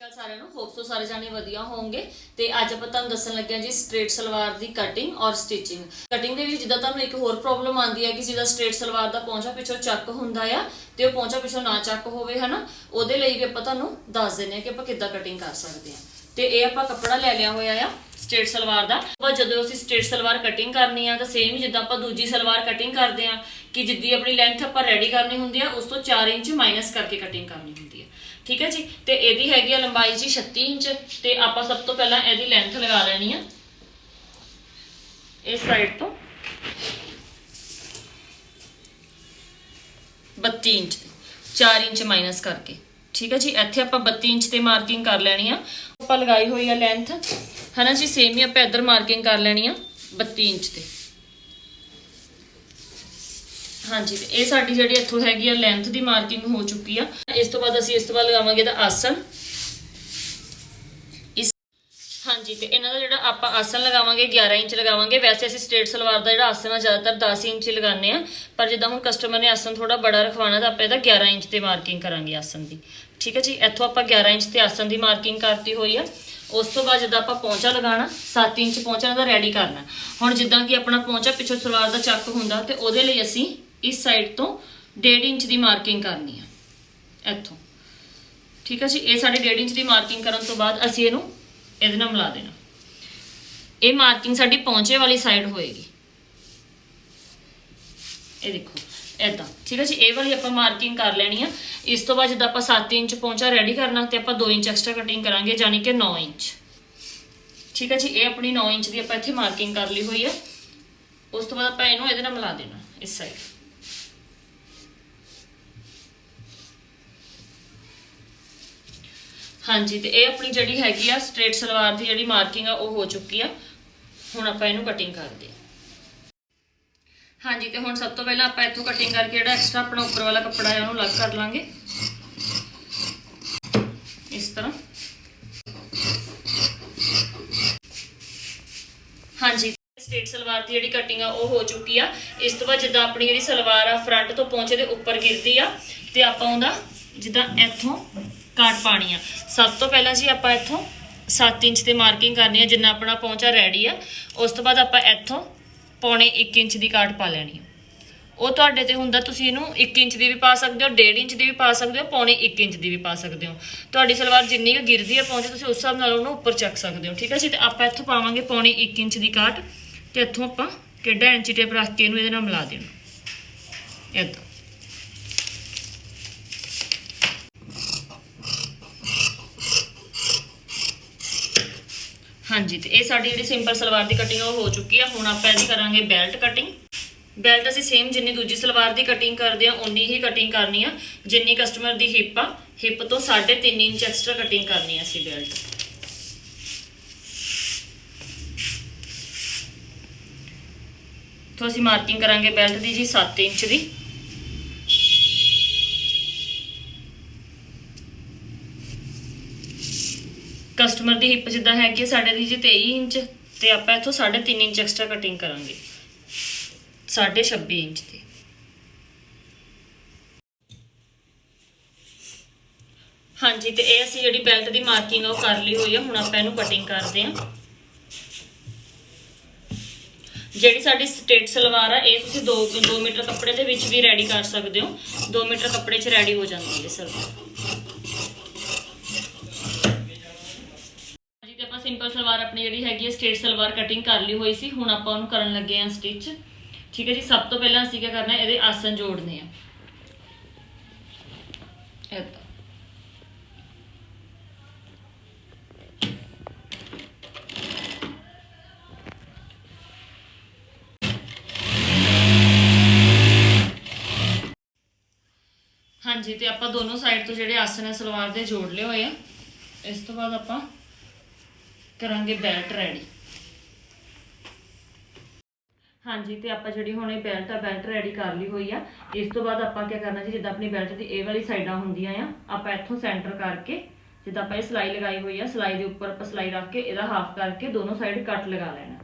ਕੱਲ ਸਾਰਿਆਂ ਨੂੰ ਹੋਪ ਸੋ ਸਾਰੇ ਜਾਣੇ ਵਧੀਆ ਹੋਵੋਗੇ ਤੇ ਅੱਜ ਆਪਾਂ ਤੁਹਾਨੂੰ ਦੱਸਣ ਲੱਗੇ ਜੀ ਸਟ੍ਰੇਟ ਸਲਵਾਰ ਦੀ ਕਟਿੰਗ ਔਰ ਸਟਿਚਿੰਗ ਕਟਿੰਗ ਦੇ ਵਿੱਚ ਜਿੱਦਾਂ ਤੁਹਾਨੂੰ ਇੱਕ ਹੋਰ ਪ੍ਰੋਬਲਮ ਆਉਂਦੀ ਹੈ ਕਿ ਜਿਹਦਾ ਸਟ੍ਰੇਟ ਸਲਵਾਰ ਦਾ ਪੌਂਚਾ ਪਿੱਛੋਂ ਚੱਕ ਹੁੰਦਾ ਆ ਤੇ ਉਹ ਪੌਂਚਾ ਪਿੱਛੋਂ ਨਾ ਚੱਕ ਹੋਵੇ, ਹਨਾ? ਉਹਦੇ ਲਈ ਵੀ ਆਪਾਂ ਤੁਹਾਨੂੰ ਦੱਸ ਦਿੰਦੇ ਹਾਂ ਕਿ ਆਪਾਂ ਕਿੱਦਾਂ ਕਟਿੰਗ ਕਰ ਸਕਦੇ ਹਾਂ। ਤੇ ਇਹ ਆਪਾਂ ਕੱਪੜਾ ਲੈ ਲਿਆ ਹੋਇਆ ਆ। ਸਟ੍ਰੇਟ ਸਲਵਾਰ ਦਾ। ਪਰ ਜਦੋਂ ਅਸੀਂ ਸਟ੍ਰੇਟ ਸਲਵਾਰ ਕਟਿੰਗ ਕਰਨੀ ਆ, ਤਾਂ ਸੇਮ ਜਿੱਦਾਂ ਆਪਾਂ ਦੂਜੀ ਸਲਵਾਰ ਕਟਿੰਗ ਕਰਦੇ ਆ, ਕਿ ਜਿੱਦੀ ਆਪਣੀ ਲੈਂਥ ਆਪਾਂ ਰੈਡੀ ਕਰਨੀ ਹੁੰਦੀ ਆ, ਉਸ ਤੋਂ 4 ਇੰਚ ਮਾਈਨਸ ਕਰਕੇ ਕਟਿੰਗ ਕਰਨੀ ਹੁੰਦੀ ਆ। ਠੀਕ ਹੈ ਜੀ? ਤੇ ਇਹਦੀ ਹੈਗੀ ਆ ਲੰਬਾਈ ਜੀ 36 ਇੰਚ, ਤੇ ਆਪਾਂ ਸਭ ਤੋਂ ਪਹਿਲਾਂ ਇਹਦੀ ਲੈਂਥ ਲਗਾ ਲੈਣੀ ਆ। ਇਸ ਸਾਈਡ ਤੋਂ। 32 ਇੰਚ ਤੇ। 4 ਇੰਚ ਮਾਈਨਸ ਕਰਕੇ। ਠੀਕ ਹੈ ਜੀ? ਇੱਥੇ ਆਪਾਂ 32 ਇੰਚ ਤੇ ਮਾਰਕਿੰਗ ਕਰ ਲੈਣੀ ਆ। ਆਪਾਂ ਲਗਾਈ ਹੋਈ ਆ ਲੈਂਥ ਹਨਾ ਜੀ ਸੇਮ ਹੀ ਆਪਾਂ ਇੱਧਰ ਮਾਰਕਿੰਗ ਕਰ ਲੈਣੀ ਆ 32 ਇੰਚ ਤੇ। ਹਾਂਜੀ, ਤੇ ਇਹ ਸਾਡੀ ਜਿਹੜੀ ਇੱਥੋਂ ਹੈਗੀ ਆ ਲੈਂਥ ਦੀ ਮਾਰਕਿੰਗ ਹੋ ਚੁੱਕੀ ਆ। ਇਸ ਤੋਂ ਬਾਅਦ ਅਸੀਂ ਇਸ ਤੋਂ ਬਾਅਦ ਲਗਾਵਾਂਗੇ ਦਾ ਆਸਨ। ਇਸ ਹਾਂਜੀ, ਤੇ ਇਹਨਾਂ ਦਾ ਜਿਹੜਾ ਆਪਾਂ ਆਸਨ ਲਗਾਵਾਂਗੇ 11 ਇੰਚ ਲਗਾਵਾਂਗੇ। ਵੈਸੇ ਅਸੀਂ ਸਟ੍ਰੇਟ ਸਲਵਾਰ ਦਾ ਜਿਹੜਾ ਆਸਨ ਆ, ਜ਼ਿਆਦਾਤਰ 10 ਇੰਚ ਹੀ ਲਗਾਉਂਦੇ ਆ। ਪਰ ਜਿੱਦਾਂ ਹੁਣ ਕਸਟਮਰ ਨੇ ਆਸਨ ਥੋੜਾ ਬੜਾ ਰਖਵਾਉਣਾ, ਤਾਂ ਆਪਾਂ ਇਹਦਾ 11 ਇੰਚ ਤੇ ਮਾਰਕਿੰਗ ਕਰਾਂਗੇ ਆਸਨ ਦੀ। ਠੀਕ ਹੈ ਜੀ, ਇੱਥੋਂ ਆਪਾਂ 11 ਇੰਚ ਤੇ ਆਸਨ ਦੀ ਮਾਰਕਿੰਗ ਕਰਤੀ ਹੋਈ ਆ। ਉਸ ਤੋਂ ਬਾਅਦ ਜਦੋਂ ਆਪਾਂ ਪੌਂਚਾ ਲਗਾਉਣਾ 7 ਇੰਚ ਪੌਂਚਾ ਦਾ ਰੈਡੀ ਕਰਨਾ। ਹੁਣ ਜਿੱਦਾਂ ਕਿ ਆਪਣਾ ਪੌਂਚਾ ਪਿੱਛੋਂ ਸਲਵਾਰ ਦਾ ਚੱਕ ਹੁੰਦਾ ਤੇ ਉਹਦੇ ਲਈ ਅਸੀਂ ਇਸ ਸਾਈਡ ਤੋਂ 1.5 ਇੰਚ ਦੀ ਮਾਰਕਿੰਗ ਕਰਨੀ ਆ। ਇੱਥੋਂ। ਠੀਕ ਹੈ ਜੀ? ਇਹ ਸਾਡੇ 1.5 ਇੰਚ ਦੀ ਮਾਰਕਿੰਗ ਕਰਨ ਤੋਂ ਬਾਅਦ ਅਸੀਂ ਇਹਨੂੰ ਇਹਦੇ ਨਾਲ ਮਿਲਾ ਦੇਣਾ। ਇਹ ਮਾਰਕਿੰਗ ਸਾਡੀ ਪੌਂਚੇ ਵਾਲੀ ਸਾਈਡ ਹੋਏਗੀ। ਇਹ ਦੇਖੋ। ਏਦਾਂ, ਠੀਕ ਹੈ ਜੀ? ਇਹ ਵਾਲੀ ਆਪਾਂ ਮਾਰਕਿੰਗ ਕਰ ਲੈਣੀ ਆ। ਇਸ ਤੋਂ ਬਾਅਦ ਜਦੋਂ ਆਪਾਂ 7 ਇੰਚ ਪਹੁੰਚਾ ਰੈਡੀ ਕਰਨਾ, ਤੇ ਆਪਾਂ 2 ਇੰਚ ਐਕਸਟਰਾ ਕਟਿੰਗ ਕਰਾਂਗੇ, ਯਾਨੀ ਕਿ 9 ਇੰਚ। ਠੀਕ ਹੈ ਜੀ? ਇਹ ਆਪਣੀ 9 ਇੰਚ ਦੀ ਆਪਾਂ ਇੱਥੇ ਮਾਰਕਿੰਗ ਕਰ ਲਈ ਹੋਈ ਆ। ਉਸ ਤੋਂ ਬਾਅਦ ਆਪਾਂ ਇਹਨੂੰ ਇਹਦੇ ਨਾਲ ਮਿਲਾ ਦੇਣਾ, ਇਸ ਸਾਈਡ ਹਾਂਜੀ, ਤੇ ਇਹ ਆਪਣੀ ਜਿਹੜੀ ਹੈਗੀ ਆ ਸਟ੍ਰੇਟ ਸਲਵਾਰ ਦੀ ਜਿਹੜੀ ਮਾਰਕਿੰਗ ਆ, ਉਹ ਹੋ ਚੁੱਕੀ ਆ। ਹੁਣ ਆਪਾਂ ਇਹਨੂੰ ਕਟਿੰਗ ਕਰਦੇ ਆ। ਹਾਂਜੀ, ਤੇ ਹੁਣ ਸਭ ਤੋਂ ਪਹਿਲਾਂ ਆਪਾਂ ਇੱਥੋਂ ਕਟਿੰਗ ਕਰਕੇ ਜਿਹੜਾ ਐਕਸਟਰਾ ਆਪਣਾ ਉੱਪਰ ਵਾਲਾ ਕੱਪੜਾ ਹੈ, ਉਹਨੂੰ ਅਲੱਗ ਕਰ ਲਾਂਗੇ। ਇਸ ਤਰ੍ਹਾਂ। ਹਾਂਜੀ ਸਟੇਟ ਸਲਵਾਰ ਦੀ ਜਿਹੜੀ ਕਟਿੰਗ ਆ, ਉਹ ਹੋ ਚੁੱਕੀ ਆ। ਇਸ ਤੋਂ ਬਾਅਦ ਜਿੱਦਾਂ ਆਪਣੀ ਜਿਹੜੀ ਸਲਵਾਰ ਆ ਫਰੰਟ ਤੋਂ ਪਹੁੰਚੇ ਦੇ ਉੱਪਰ ਗਿਰਦੀ ਆ, ਤੇ ਆਪਾਂ ਉਹਦਾ ਜਿੱਦਾਂ ਇੱਥੋਂ ਕਾਟ ਪਾਣੀ ਆ। ਸਭ ਤੋਂ ਪਹਿਲਾਂ ਜੀ ਆਪਾਂ ਇੱਥੋਂ 7 ਇੰਚ ਤੇ ਮਾਰਕਿੰਗ ਕਰਨੀ ਆ, ਜਿੰਨਾ ਆਪਣਾ ਪਹੁੰਚਾ ਰੈਡੀ ਆ। ਉਸ ਤੋਂ ਬਾਅਦ ਆਪਾਂ ਇੱਥੋਂ ਪੌਣੇ 1 ਇੰਚ ਦੀ ਕਾਟ ਪਾ ਲੈਣੀ ਉਹ ਤੁਹਾਡੇ ਤੇ ਹੁੰਦਾ, ਤੁਸੀਂ ਇਹਨੂੰ 1 ਇੰਚ ਦੀ ਵੀ ਪਾ ਸਕਦੇ ਹੋ 1.5 ਇੰਚ ਦੀ ਵੀ ਪਾ ਸਕਦੇ ਹੋ, ਪੌਣੇ 1 ਇੰਚ ਦੀ ਵੀ ਪਾ ਸਕਦੇ ਹੋ। ਤੁਹਾਡੀ ਸਲਵਾਰ ਜਿੰਨੀ ਕੁ ਗਿਰਦੀ ਹੈ ਪਹੁੰਚੇ ਤੁਸੀਂ ਉਸ ਹਿਸਾਬ ਨਾਲ ਉਹਨੂੰ ਉੱਪਰ ਚੱਕ ਸਕਦੇ ਹੋ, ਠੀਕ ਹੈ ਜੀ? ਤੇ ਆਪਾਂ ਇੱਥੋਂ ਪਾਵਾਂਗੇ ਪੌਣੇ 1 ਇੰਚ ਦੀ ਕਾਟ, ਤੇ ਇੱਥੋਂ ਆਪਾਂ ਕਿੱਡਾ ਇੰਚੀ ਟੇਪ ਰੱਖ ਕੇ ਇਹਨੂੰ ਇਹਦੇ ਨਾਲ ਮਿਲਾ ਦੇਣਾ। ਏਦਾਂ ਹਾਂਜੀ, ਤੇ ਇਹ ਸਾਡੀ ਜਿਹੜੀ ਸਿੰਪਲ ਸਲਵਾਰ ਦੀ ਕਟਿੰਗ ਉਹ ਹੋ ਚੁੱਕੀ ਆ। ਹੁਣ ਆਪਾਂ ਇਹਦੀ ਕਰਾਂਗੇ ਬੈਲਟ ਕਟਿੰਗ ਬੈਲਟ ਅਸੀਂ ਸੇਮ ਜਿੰਨੀ ਦੂਜੀ ਸਲਵਾਰ ਦੀ ਕਟਿੰਗ ਕਰਦੇ ਆ ਉਨੀ ਹੀ ਕਟਿੰਗ ਕਰਨੀ ਆ। ਜਿੰਨੀ ਕਸਟਮਰ ਦੀ ਹਿੱਪ ਆ ਹਿੱਪ ਤੋਂ 3.5 ਇੰਚ ਐਕਸਟਰਾ ਕਟਿੰਗ ਕਰਨੀ ਆ ਅਸੀਂ ਬੈਲਟ ਤੋਂ ਅਸੀਂ ਮਾਰਕਿੰਗ ਕਰਾਂਗੇ ਬੈਲਟ ਦੀ ਜੀ 7 ਇੰਚ ਦੀ। ਕਸਟਮਰ ਦੀ ਹਿੱਪ ਜਿੱਦਾਂ ਹੈਗੀ ਹੈ ਸਾਡੇ ਦੀ ਜੀ 23 ਇੰਚ ਤੇ ਆਪਾਂ ਇੱਥੋਂ 3.5 ਇੰਚ ਐਕਸਟਰਾ ਕਟਿੰਗ ਕਰਾਂਗੇ। 26 ਇੰਚ ਦੀ ਹਾਂਜੀ, ਤੇ ਇਹ ਅਸੀਂ ਜਿਹੜੀ ਬੈਲਟ ਦੀ ਮਾਰਕਿੰਗ ਉਹ ਕਰ ਲਈ ਹੋਈ ਆ, ਹੁਣ ਆਪਾਂ ਇਹਨੂੰ ਕਟਿੰਗ ਕਰਦੇ ਹਾਂ। ਜਿਹੜੀ ਸਾਡੀ ਸਟੇਟ ਸਲਵਾਰ ਆ, ਇਹ ਤੁਸੀਂ 2 2 ਮੀਟਰ ਕੱਪੜੇ ਦੇ ਵਿੱਚ ਵੀ ਰੈਡੀ ਕਰ ਸਕਦੇ ਹੋ। 2 ਮੀਟਰ ਕੱਪੜੇ 'ਚ ਰੈਡੀ ਹੋ ਜਾਂਦੀ ਹੈ ਸਲਵਾਰ ਜੀ ਤੇ ਆਪਾਂ ਸਿੰਪਲ ਸਲਵਾਰ ਆਪਣੀ ਜਿਹੜੀ ਹੈਗੀ ਹੈ ਸਟੇਟ ਸਲਵਾਰ ਕਟਿੰਗ ਕਰ ਲਈ ਹੋਈ ਸੀ। ਹੁਣ ਆਪਾਂ ਉਹਨੂੰ ਕਰਨ ਲੱਗੇ ਆਂ ਸਟਿਚ ਠੀਕ ਹੈ ਜੀ, ਸਭ ਤੋਂ ਪਹਿਲਾਂ ਅਸੀਂ ਕੀ ਕਰਨਾ, ਇਹਦੇ ਆਸਨ ਜੋੜਨੇ ਆ। ਏਦਾਂ। ਹਾਂਜੀ, ਤੇ ਆਪਾਂ ਦੋਨੋਂ ਸਾਈਡ ਤੋਂ ਜਿਹੜੇ ਆਸਨ ਹੈ, ਸਲਵਾਰ ਦੇ ਜੋੜ ਲਏ ਹੋਏ ਆ। ਇਸ ਤੋਂ ਬਾਅਦ ਆਪਾਂ ਕਰਾਂਗੇ ਬੈਲਟ ਰੈਡੀ ਹਾਂਜੀ, ਤੇ ਆਪਾਂ ਜਿਹੜੀ ਹੁਣ ਇਹ ਬੈਲਟ ਆ ਬੈਲਟ ਰੈਡੀ ਕਰ ਲਈ ਹੋਈ ਆ। ਇਸ ਤੋਂ ਬਾਅਦ ਆਪਾਂ ਕੀ ਕਰਨਾ ਜੀ, ਜਿੱਦਾਂ ਆਪਣੀ ਬੈਲਟ ਦੀ ਇਹ ਵਾਲੀ ਸਾਈਡਾਂ ਹੁੰਦੀਆਂ ਆ, ਆਪਾਂ ਇੱਥੋਂ ਸੈਂਟਰ ਕਰਕੇ, ਜਿੱਦਾਂ ਆਪਾਂ ਇਹ ਸਲਾਈ ਲਗਾਈ ਹੋਈ ਆ, ਸਲਾਈ ਦੇ ਉੱਪਰ ਆਪਾਂ ਸਲਾਈ ਰੱਖ ਕੇ ਇਹਦਾ ਹਾਫ ਕਰਕੇ ਦੋਨੋਂ ਸਾਈਡ ਕੱਟ ਲਗਾ ਲੈਣਾ।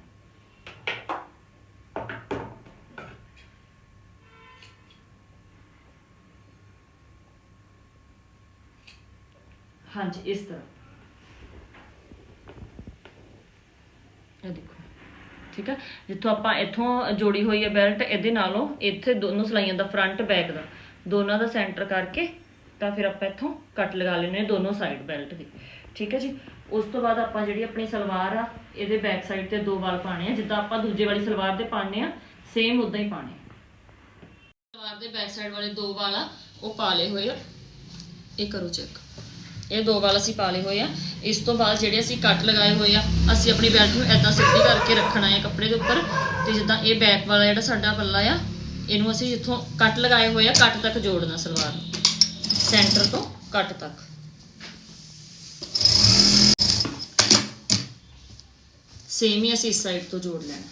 ਹਾਂਜੀ, ਇਸ ਤਰ੍ਹਾਂ। ਇਹ ਦੇਖੋ। ਠੀਕ ਹੈ ਜਿੱਥੋਂ ਆਪਾਂ ਇੱਥੋਂ ਜੋੜੀ ਹੋਈ ਹੈ ਬੈਲਟ ਇਹਦੇ ਨਾਲੋਂ ਇੱਥੇ ਦੋਨੋਂ ਸਲਾਈਆਂ ਦਾ ਫਰੰਟ ਬੈਕ ਦਾ। ਦੋਨਾਂ ਦਾ ਸੈਂਟਰ ਕਰਕੇ ਤਾਂ ਫਿਰ ਆਪਾਂ ਇੱਥੋਂ ਕੱਟ ਲਗਾ ਲੈਣੇ ਦੋਨੋਂ ਸਾਈਡ ਬੈਲਟ ਦੇ। ਠੀਕ ਹੈ ਜੀ? ਉਸ ਤੋਂ ਬਾਅਦ ਆਪਾਂ ਜਿਹੜੀ ਆਪਣੀ ਸਲਵਾਰ ਆ, ਇਹਦੇ ਬੈਕ ਸਾਈਡ ਤੇ ਦੋ ਵਾਲ ਪਾਣੇ ਆ। ਜਿੱਦਾਂ ਆਪਾਂ ਦੂਜੇ ਵਾਲੀ ਸਲਵਾਰ ਤੇ ਪਾਣੇ ਆ ਸੇਮ ਉਦਾਂ ਹੀ ਪਾਣੇ ਸਲਵਾਰ ਦੇ ਬੈਕ ਸਾਈਡ ਵਾਲੇ ਦੋ ਵਾਲ ਆ, ਉਹ ਪਾ ਲਏ ਹੋਏ ਆ। ਇਹ ਕਰੋ ਚੈੱਕ ਇਹ ਦੋ ਵਾਲ ਅਸੀਂ ਪਾ ਲਏ ਹੋਏ ਆ। ਇਸ ਤੋਂ ਬਾਅਦ ਜਿਹੜੇ ਅਸੀਂ ਕੱਟ ਲਗਾਏ ਹੋਏ ਆ, ਅਸੀਂ ਆਪਣੀ ਬੈਲਟ ਨੂੰ ਐਦਾਂ ਸਿੱਧੀ ਕਰਕੇ ਰੱਖਣਾ ਹੈ ਕੱਪੜੇ ਦੇ ਉੱਪਰ। ਤੇ ਜਿੱਦਾਂ ਇਹ ਬੈਕ ਵਾਲਾ ਜਿਹੜਾ ਸਾਡਾ ਪੱਲਾ ਆ, ਇਹਨੂੰ ਅਸੀਂ ਜਿੱਥੋਂ ਕੱਟ ਲਗਾਏ ਹੋਏ ਆ, ਕੱਟ ਤੱਕ ਜੋੜਨਾ ਸਲਵਾਰ ਨੂੰ। ਸੈਂਟਰ ਤੋਂ ਕੱਟ ਤੱਕ। ਸੇਮ ਹੀ ਅਸੀਂ ਇਸ ਸਾਈਡ ਤੋਂ ਜੋੜ ਲੈਣਾ।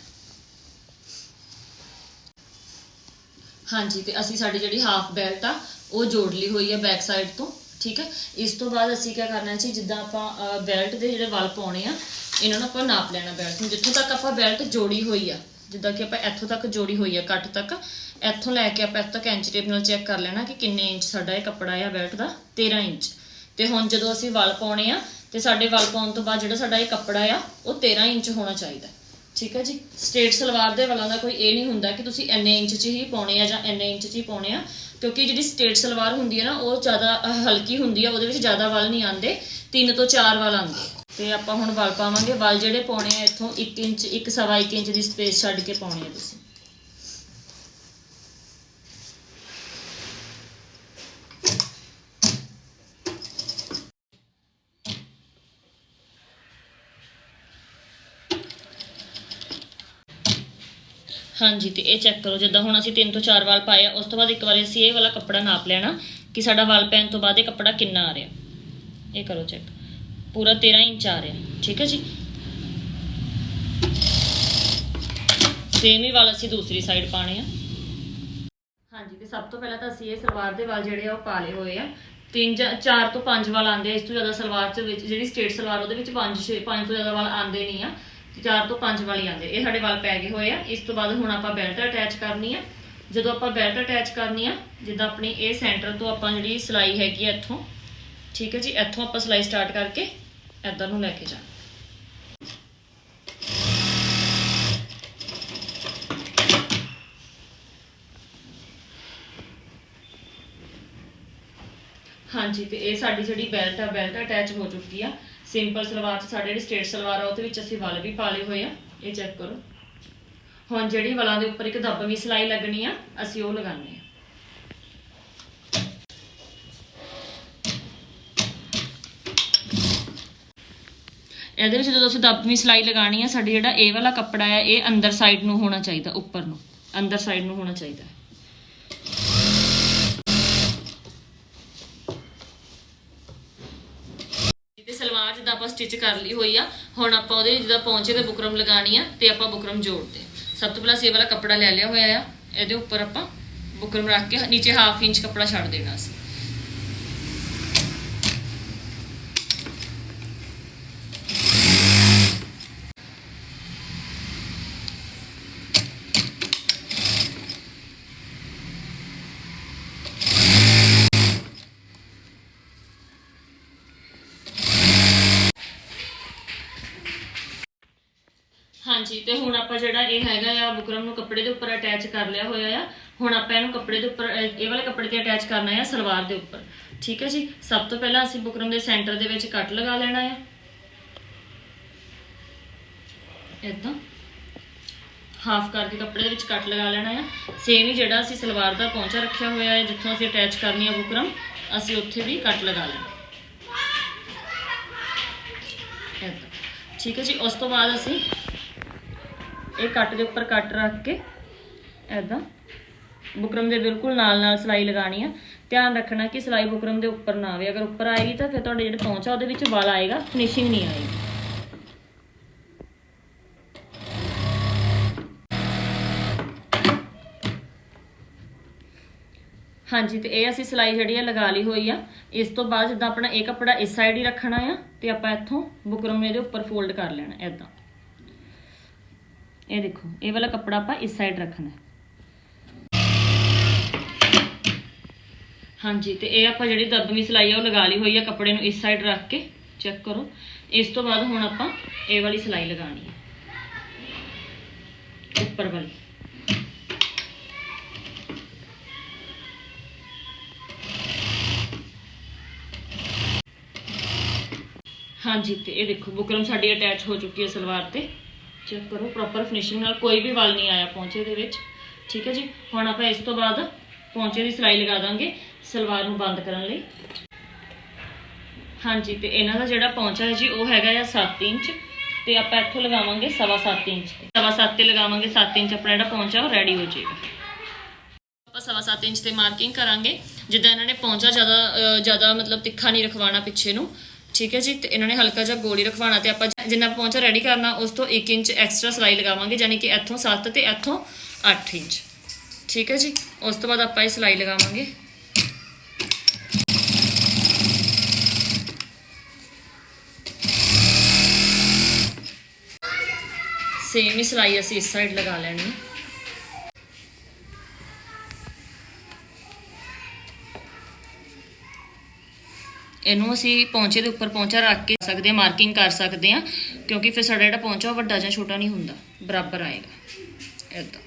ਹਾਂਜੀ, ਤੇ ਅਸੀਂ ਸਾਡੀ ਜਿਹੜੀ ਹਾਫ ਬੈਲਟ ਆ, ਉਹ ਜੋੜ ਲਈ ਹੋਈ ਆ ਬੈਕ ਸਾਈਡ ਤੋਂ। ਠੀਕ ਹੈ? ਇਸ ਤੋਂ ਬਾਅਦ ਅਸੀਂ ਕੀ ਕਰਨਾ ਸੀ ਜਿੱਦਾਂ ਆਪਾਂ ਬੈਲਟ ਦੇ ਜਿਹੜੇ ਵੱਲ ਪਾਉਣੇ ਆ, ਇਹਨਾਂ ਨੂੰ ਆਪਾਂ ਨਾਪ ਲੈਣਾ ਬੈਲਟ ਨੂੰ। ਜਿੱਥੋਂ ਤੱਕ ਆਪਾਂ ਬੈਲਟ ਜੋੜੀ ਹੋਈ ਆ, ਜਿੱਦਾਂ ਕਿ ਆਪਾਂ ਇੱਥੋਂ ਤੱਕ ਜੋੜੀ ਹੋਈ ਆ, ਕੱਟ ਤੱਕ, ਇੱਥੋਂ ਲੈ ਕੇ ਆਪਾਂ ਇੱਥੋਂ ਤੱਕ ਇੰਚ ਟੇਪ ਨਾਲ ਚੈੱਕ ਕਰ ਲੈਣਾ ਕਿ ਕਿੰਨੇ ਇੰਚ ਸਾਡਾ ਇਹ ਕੱਪੜਾ ਆ ਬੈਲਟ ਦਾ 13 ਇੰਚ। ਤੇ ਹੁਣ ਜਦੋਂ ਅਸੀਂ ਵੱਲ ਪਾਉਣੇ ਆ, ਤੇ ਸਾਡੇ ਵੱਲ ਪਾਉਣ ਤੋਂ ਬਾਅਦ ਜਿਹੜਾ ਸਾਡਾ ਇਹ ਕੱਪੜਾ ਆ, ਉਹ 13 ਇੰਚ ਹੋਣਾ ਚਾਹੀਦਾ। ਠੀਕ ਹੈ ਜੀ? ਸਟੇਟ ਸਲਵਾਰ ਦੇ ਵਾਲਾਂ ਦਾ ਕੋਈ ਇਹ ਨਹੀਂ ਹੁੰਦਾ ਕਿ ਤੁਸੀਂ ਇੰਨੇ ਇੰਚ 'ਚ ਹੀ ਪਾਉਣੇ ਆ ਜਾਂ ਇੰਨੇ ਇੰਚ 'ਚ ਹੀ ਪਾਉਣੇ ਆ। ਕਿਉਂਕਿ ਜਿਹੜੀ ਸਟੇਟ ਸਲਵਾਰ ਹੁੰਦੀ ਹੈ ਨਾ, ਉਹ ਜ਼ਿਆਦਾ ਹਲਕੀ ਹੁੰਦੀ ਆ ਉਹਦੇ ਵਿੱਚ ਜ਼ਿਆਦਾ ਵਾਲ ਨਹੀਂ ਆਉਂਦੇ, ਤਿੰਨ ਤੋਂ ਚਾਰ ਵਾਲ ਆਉਂਦੇ ਆ। ਤੇ ਆਪਾਂ ਹੁਣ ਵਾਲ ਪਾਵਾਂਗੇ, ਵਾਲ ਜਿਹੜੇ ਪਾਉਣੇ ਆ ਇੱਥੋਂ 1 ਇੰਚ 1 ਸਵਾ 1 ਇੰਚ ਦੀ ਸਪੇਸ ਛੱਡ ਕੇ ਪਾਉਣੇ ਆ ਤੁਸੀਂ ਹਾਂਜੀ, ਤੇ ਇਹ ਚੈੱਕ ਕਰੋ, ਜਿੱਦਾਂ ਹੁਣ ਅਸੀਂ ਤਿੰਨ ਤੋਂ ਚਾਰ ਵਾਲ ਪਾਏ ਉਸ ਤੋਂ ਬਾਅਦ ਇੱਕ ਵਾਰੀ ਅਸੀਂ ਇਹ ਵਾਲਾ ਕੱਪੜਾ ਨਾਪ ਲੈਣਾ ਕਿ ਸਾਡਾ ਵਾਲ ਪੈਣ ਤੋਂ ਬਾਅਦ ਇਹ ਕੱਪੜਾ ਕਿੰਨਾ ਆ ਰਿਹਾ। ਇਹ ਕਰੋ ਚੈੱਕ ਪੂਰਾ 13 ਇੰਚ ਆ ਰਿਹਾ, ਠੀਕ ਹੈ ਜੀ? ਸੇਮ ਹੀ ਵਾਲ ਅਸੀਂ ਦੂਸਰੀ ਸਾਈਡ ਪਾਣੇ ਆ। ਹਾਂਜੀ, ਤੇ ਸਭ ਤੋਂ ਪਹਿਲਾਂ ਤਾਂ ਅਸੀਂ ਇਹ ਸਲਵਾਰ ਦੇ ਵਾਲ ਜਿਹੜੇ ਆ, ਉਹ ਪਾ ਲਏ ਹੋਏ ਆ। ਤਿੰਨ ਜਾਂ ਚਾਰ ਤੋਂ ਪੰਜ ਵਾਲ ਆਉਂਦੇ ਆ, ਇਸ ਤੋਂ ਜ਼ਿਆਦਾ ਸਲਵਾਰ ਚ ਵਿੱਚ, ਜਿਹੜੀ ਸਟੇਟ ਸਲਵਾਰ ਉਹਦੇ ਵਿੱਚ ਪੰਜ, ਛੇ, ਪੰਜ ਤੋਂ ਜ਼ਿਆਦਾ ਵਾਲ ਆਉਂਦੇ ਨਹੀਂ ਆ। ਤੇ ਚਾਰ ਤੋਂ ਪੰਜ ਵਾਲ ਆਉਂਦੇ। ਇਹ ਸਾਡੇ ਵਾਲ ਪੈ ਗਏ ਹੋਏ ਆ। ਇਸ ਤੋਂ ਬਾਅਦ ਹੁਣ ਆਪਾਂ ਬੈਲਟ ਅਟੈਚ ਕਰਨੀ ਆ। ਜਦੋਂ ਆਪਾਂ ਬੈਲਟ ਅਟੈਚ ਕਰਨੀ ਆ, ਜਿੱਦਾਂ ਆਪਣੀ ਇਹ ਸੈਂਟਰ ਤੋਂ ਆਪਾਂ ਜਿਹੜੀ ਸਲਾਈ ਹੈਗੀ ਆ ਇੱਥੋਂ, ਠੀਕ ਹੈ ਜੀ, ਇੱਥੋਂ ਆਪਾਂ ਸਲਾਈ ਸਟਾਰਟ ਕਰਕੇ ਇੱਧਰ ਨੂੰ ਲੈ ਕੇ ਜਾਣਾ। ਹਾਂਜੀ, ਤੇ ਇਹ ਸਾਡੀ ਜਿਹੜੀ ਬੈਲਟ ਆ ਬੈਲਟ ਅਟੈਚ ਹੋ ਚੁੱਕੀ ਆ। ਸਿੰਪਲ ਸਲਵਾਰ ਚ, ਸਾਡੇ ਜਿਹੜੀ ਸਟ੍ਰੇਟ ਸਲਵਾਰ ਆ, ਉਹਦੇ ਵਿੱਚ ਅਸੀਂ ਵਲ ਵੀ ਪਾ ਲਏ ਹੋਏ ਆ। ਇਹ ਚੈੱਕ ਕਰੋ। ਹੁਣ ਜਿਹੜੀ ਵਲਾਂ ਦੇ ਉੱਪਰ ਇੱਕ ਦੱਬਵੀਂ ਸਲਾਈ ਲੱਗਣੀ ਆ, ਅਸੀਂ ਉਹ ਲਗਾਉਂਦੇ ਆ। ਇਹਦੇ ਵਿੱਚ ਜਦੋਂ ਅਸੀਂ ਦੱਬਵੀਂ ਸਿਲਾਈ ਲਗਾਣੀ ਆ, ਸਾਡੀ ਜਿਹੜਾ ਇਹ ਵਾਲਾ ਕੱਪੜਾ ਆ, ਇਹ ਅੰਦਰ ਸਾਈਡ ਨੂੰ ਹੋਣਾ ਚਾਹੀਦਾ, ਉੱਪਰ ਨੂੰ। ਅੰਦਰ ਸਾਈਡ ਨੂੰ ਹੋਣਾ ਚਾਹੀਦਾ ਤੇ ਸਲਵਾਰ ਜਿੱਦਾਂ ਆਪਾਂ ਸਟਿਚ ਕਰ ਲਈ ਹੋਈ ਆ, ਹੁਣ ਆਪਾਂ ਉਹਦੇ ਜਿੱਦਾਂ ਪੌਂਚੇ ਤੇ ਬੁਕਰਮ ਲਗਾਣੀ ਆ ਤੇ ਆਪਾਂ ਬੁਕਰਮ ਜੋੜਦੇ ਆ। ਸਭ ਤੋਂ ਪਹਿਲਾਂ ਸੇ ਵਾਲਾ ਕੱਪੜਾ ਲੈ ਲਿਆ ਹੋਇਆ ਆ, ਇਹਦੇ ਉੱਪਰ ਆਪਾਂ ਬੁਕਰਮ ਰੱਖ ਕੇ ਨੀਚੇ ਹਾਫ ਇੰਚ ਕੱਪੜਾ ਛੱਡ ਦੇਣਾ ਸੀ ਹਾਂਜੀ ਤੇ ਹੁਣ ਆਪਾਂ ਜਿਹੜਾ ਇਹ ਹੈਗਾ ਆ, ਬੁਕਰਮ ਨੂੰ ਕੱਪੜੇ ਦੇ ਉੱਪਰ ਅਟੈਚ ਕਰ ਲਿਆ ਹੋਇਆ ਆ। ਹੁਣ ਆਪਾਂ ਇਹਨੂੰ ਕੱਪੜੇ ਦੇ ਉੱਪਰ, ਇਹ ਵਾਲੇ ਕੱਪੜੇ ਤੇ ਅਟੈਚ ਕਰਨਾ ਆ ਸਲਵਾਰ ਦੇ ਉੱਪਰ। ਠੀਕ ਹੈ ਜੀ? ਸਭ ਤੋਂ ਪਹਿਲਾਂ ਅਸੀਂ ਬੁਕਰਮ ਦੇ ਸੈਂਟਰ ਦੇ ਵਿੱਚ ਕੱਟ ਲਗਾ ਲੈਣਾ ਆ। ਇਦਾਂ ਹਾਫ ਕਰਕੇ ਕੱਪੜੇ ਦੇ ਵਿੱਚ ਕੱਟ ਲਗਾ ਲੈਣਾ ਆ। ਸੇਮ ਹੀ ਜਿਹੜਾ ਅਸੀਂ ਸਲਵਾਰ ਦਾ ਪੌਂਚਾ ਰੱਖਿਆ ਹੋਇਆ ਹੈ ਜਿੱਥੋਂ ਅਸੀਂ ਅਟੈਚ ਕਰਨੀ ਆ ਬੁਕਰਮ, ਅਸੀਂ ਉੱਥੇ ਵੀ ਕੱਟ ਲਗਾ ਲੈਣਾ। ਠੀਕ ਹੈ ਜੀ? ਉਸ ਤੋਂ ਬਾਅਦ ਅਸੀਂ ਇਹ ਕੱਟ ਦੇ ਉੱਪਰ ਕੱਟ ਰੱਖ ਕੇ ਐਦਾਂ ਬੁਕਰਮ ਦੇ ਬਿਲਕੁਲ ਨਾਲ ਨਾਲ ਸਲਾਈ ਲਗਾਣੀ ਆ। ਧਿਆਨ ਰੱਖਣਾ ਕਿ ਸਲਾਈ ਬੁਕਰਮ ਦੇ ਉੱਪਰ ਨਾ ਆਵੇ। ਅਗਰ ਉੱਪਰ ਆਏਗੀ ਤਾਂ ਫਿਰ ਤੁਹਾਡੇ ਜਿਹੜੇ ਪੌਂਚਾ ਉਹਦੇ ਵਿੱਚ ਵਲ ਆਏਗਾ, ਫਿਨਿਸ਼ਿੰਗ ਨਹੀਂ ਆਏਗੀ। ਹਾਂਜੀ, ਤੇ ਇਹ ਅਸੀਂ ਸਲਾਈ ਜਿਹੜੀ ਆ ਲਗਾ ਲਈ ਹੋਈ ਆ। ਇਸ ਤੋਂ ਬਾਅਦ ਜਿੱਦਾਂ ਆਪਣਾ ਇਹ ਕੱਪੜਾ ਇਸ ਸਾਈਡ ਹੀ ਰੱਖਣਾ ਆ, ਤੇ ਆਪਾਂ ਇੱਥੋਂ ਬੁਕਰਮ ਇਹਦੇ ਉੱਪਰ ਫੋਲਡ ਕਰ ਲੈਣਾ ਐਦਾਂ ਇਹ ਦੇਖੋ, ਇਹ ਵਾਲਾ ਕੱਪੜਾ ਆਪਾਂ ਇਸ ਸਾਈਡ ਰੱਖਣਾ ਹੈ। ਹਾਂਜੀ, ਤੇ ਇਹ ਆਪਾਂ ਜਿਹੜੀ ਦਬਵੀਂ ਸਿਲਾਈ ਆ, ਉਹ ਲਗਾ ਲਈ ਹੋਈ ਆ ਕੱਪੜੇ ਨੂੰ ਇਸ ਸਾਈਡ ਰੱਖ ਕੇ ਚੈੱਕ ਕਰੋ। ਇਸ ਤੋਂ ਬਾਅਦ ਹੁਣ ਆਪਾਂ ਇਹ ਵਾਲੀ ਸਿਲਾਈ ਲਗਾਣੀ ਹੈ। ਉੱਪਰ ਵਾਲੀ। ਹਾਂਜੀ, ਤੇ ਇਹ ਦੇਖੋ, ਬੁਕਰਮ ਸਾਡੀ ਅਟੈਚ ਹੋ ਚੁੱਕੀ ਹੈ ਸਲਵਾਰ ਤੇ। ਚੈੱਕ ਕਰੋ ਪ੍ਰੋਪਰ ਫਿਨਿਸ਼ਿੰਗ ਨਾਲ ਕੋਈ ਵੀ ਵਾਲ ਨਹੀਂ ਆਇਆ ਪੌਂਚੇ ਦੇ ਵਿੱਚ। ਠੀਕ ਹੈ ਜੀ? ਹੁਣ ਆਪਾਂ ਇਸ ਤੋਂ ਬਾਅਦ ਪੌਂਚੇ ਦੀ ਸਿਲਾਈ ਲਗਾ ਦਾਂਗੇ ਸਲਵਾਰ ਨੂੰ ਬੰਦ ਕਰਨ ਲਈ। ਹਾਂਜੀ, ਤੇ ਇਹਨਾਂ ਦਾ ਜਿਹੜਾ ਪੌਂਚਾ ਹੈ ਜੀ, ਉਹ ਹੈਗਾ ਆ 7 ਇੰਚ। ਤੇ ਆਪਾਂ ਇੱਥੋਂ ਲਗਾਵਾਂਗੇ 7.5 ਇੰਚ ਤੇ। 7.5 ਤੇ ਲਗਾਵਾਂਗੇ 7 ਇੰਚ ਆਪਣਾ ਜਿਹੜਾ ਪੌਂਚਾ, ਉਹ ਰੈਡੀ ਹੋ ਜਾਏਗਾ। ਆਪਾਂ 7.5 ਇੰਚ ਤੇ ਮਾਰਕਿੰਗ ਕਰਾਂਗੇ। ਜਿੱਦਾਂ ਇਹਨਾਂ ਨੇ ਪੌਂਚਾ ਜ਼ਿਆਦਾ ਜ਼ਿਆਦਾ ਮਤਲਬ ਤਿੱਖਾ ਨਹੀਂ ਰਖਵਾਉਣਾ ਪਿੱਛੇ ਨੂੰ ਠੀਕ ਹੈ ਜੀ, ਤੇ ਇਹਨਾਂ ਨੇ ਹਲਕਾ ਜਿਹਾ ਗੋਲੀ ਰਖਵਾਉਣਾ ਤੇ ਆਪਾਂ ਜਿੰਨਾ ਪਹੁੰਚਾ ਰੈਡੀ ਕਰਨਾ, ਉਸ ਤੋਂ 1 ਇੰਚ ਐਕਸਟਰਾ ਸਿਲਾਈ ਲਗਾਵਾਂਗੇ ਯਾਨੀ ਕਿ ਇੱਥੋਂ 7 ਤੇ ਇੱਥੋਂ 8 ਇੰਚ। ਠੀਕ ਹੈ ਜੀ, ਉਸ ਤੋਂ ਬਾਅਦ ਆਪਾਂ ਇਹ ਸਿਲਾਈ ਲਗਾਵਾਂਗੇ। ਸੇਮ ਹੀ ਸਿਲਾਈ ਅਸੀਂ ਇਸ ਸਾਈਡ ਲਗਾ ਲੈਣੀ। ਹੈ ਇਹਨੂੰ ਅਸੀਂ ਪੌਂਚੇ ਦੇ ਉੱਪਰ ਪੌਂਚਾ ਰੱਖ ਕੇ ਸਕਦੇ ਹਾਂ ਮਾਰਕਿੰਗ ਕਰ ਸਕਦੇ ਹਾਂ, ਕਿਉਂਕਿ ਫਿਰ ਸਾਡਾ ਜਿਹੜਾ ਪੌਂਚਾ ਉਹ ਵੱਡਾ ਜਾਂ ਛੋਟਾ ਨਹੀਂ ਹੁੰਦਾ, ਬਰਾਬਰ ਆਏਗਾ ਇਦਾਂ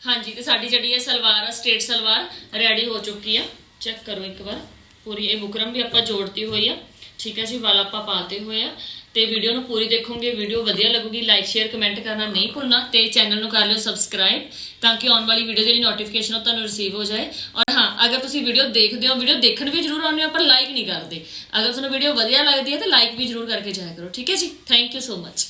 ਹਾਂਜੀ, ਤੇ ਸਾਡੀ ਜਿਹੜੀ ਇਹ ਸਲਵਾਰ ਆ, ਸਟੇਟ ਸਲਵਾਰ ਰੈਡੀ ਹੋ ਚੁੱਕੀ ਆ। ਚੈੱਕ ਕਰੋ ਇੱਕ ਵਾਰ, ਪੂਰੀ ਇਹ ਬੁਕਰਮ ਵੀ ਆਪਾਂ ਜੋੜਤੀ ਹੋਈ ਆ, ਠੀਕ ਹੈ ਜੀ, ਵਾਲ ਆਪਾਂ ਪਾਤੇ ਹੋਏ ਆ। ਤੇ ਵੀਡੀਓ ਨੂੰ ਪੂਰੀ ਦੇਖੋਗੇ ਵੀਡੀਓ ਵਧੀਆ ਲੱਗੂਗੀ ਲਾਈਕ ਸ਼ੇਅਰ ਕਮੈਂਟ ਕਰਨਾ ਨਹੀਂ ਭੁੱਲਣਾ ਤੇ ਚੈਨਲ ਨੂੰ ਕਰ ਲਿਓ ਸਬਸਕ੍ਰਾਈਬ ਤਾਂ ਕਿ ਆਉਣ ਵਾਲੀ ਵੀਡੀਓ ਦੀ ਨੋਟੀਫਿਕੇਸ਼ਨ ਤੁਹਾਨੂੰ ਰਿਸੀਵ ਹੋ ਜਾਏ। ਔਰ ਹਾਂ, ਅਗਰ ਤੁਸੀਂ ਵੀਡੀਓ ਦੇਖਦੇ ਹੋ ਵੀਡੀਓ ਦੇਖਣ ਵੀ ਜ਼ਰੂਰ ਆਉਂਦੇ ਹੋ, ਪਰ ਲਾਈਕ ਨਹੀਂ ਕਰਦੇ। ਅਗਰ ਤੁਹਾਨੂੰ ਵੀਡੀਓ ਵਧੀਆ ਲੱਗਦੀ ਹੈ ਤਾਂ ਲਾਈਕ ਵੀ ਜ਼ਰੂਰ ਕਰਕੇ ਜਾਇਆ ਕਰੋ, ਠੀਕ ਹੈ ਜੀ? Thank you so much